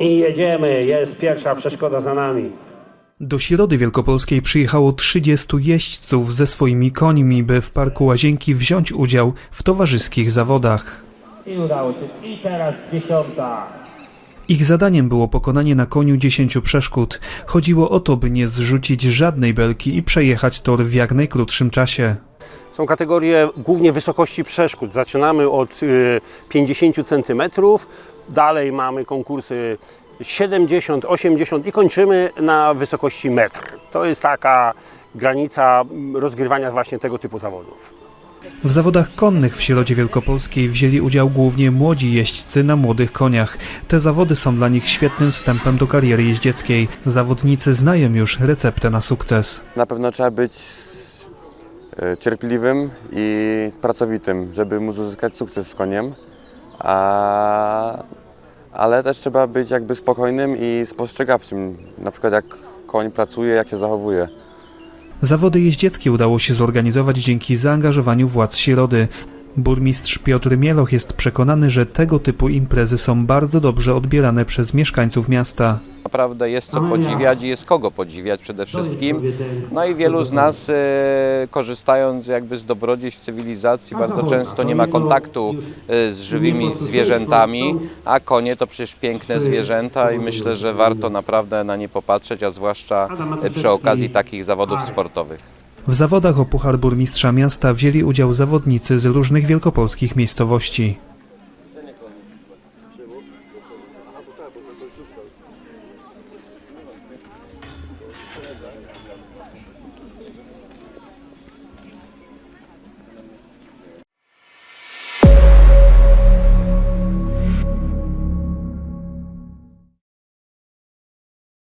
I jedziemy, jest pierwsza przeszkoda za nami. Do Środy Wielkopolskiej przyjechało 30 jeźdźców ze swoimi końmi, by w Parku Łazienki wziąć udział w towarzyskich zawodach. I udało się. I teraz dziesiąta. Ich zadaniem było pokonanie na koniu 10 przeszkód. Chodziło o to, by nie zrzucić żadnej belki i przejechać tor w jak najkrótszym czasie. Są kategorie głównie wysokości przeszkód. Zaczynamy od y, 50 cm, dalej mamy konkursy 70, 80 i kończymy na wysokości metr. To jest taka granica mm, rozgrywania właśnie tego typu zawodów. W zawodach konnych w Środzie Wielkopolskiej wzięli udział głównie młodzi jeźdźcy na młodych koniach. Te zawody są dla nich świetnym wstępem do kariery jeździeckiej. Zawodnicy znają już receptę na sukces. Na pewno trzeba być cierpliwym i pracowitym, żeby móc uzyskać sukces z koniem. A, ale też trzeba być jakby spokojnym i spostrzegawczym, na przykład jak koń pracuje, jak się zachowuje. Zawody jeździeckie udało się zorganizować dzięki zaangażowaniu władz Środy. Burmistrz Piotr Mieloch jest przekonany, że tego typu imprezy są bardzo dobrze odbierane przez mieszkańców miasta. Naprawdę jest co podziwiać i jest kogo podziwiać przede wszystkim. No i wielu z nas e, korzystając jakby z dobrodziejstw cywilizacji bardzo często nie ma kontaktu e, z żywymi zwierzętami, a konie to przecież piękne zwierzęta i myślę, że warto naprawdę na nie popatrzeć, a zwłaszcza e, przy okazji takich zawodów sportowych. W zawodach o Puchar Burmistrza Miasta wzięli udział zawodnicy z różnych wielkopolskich miejscowości. 所以，我我还不在乎那个价格。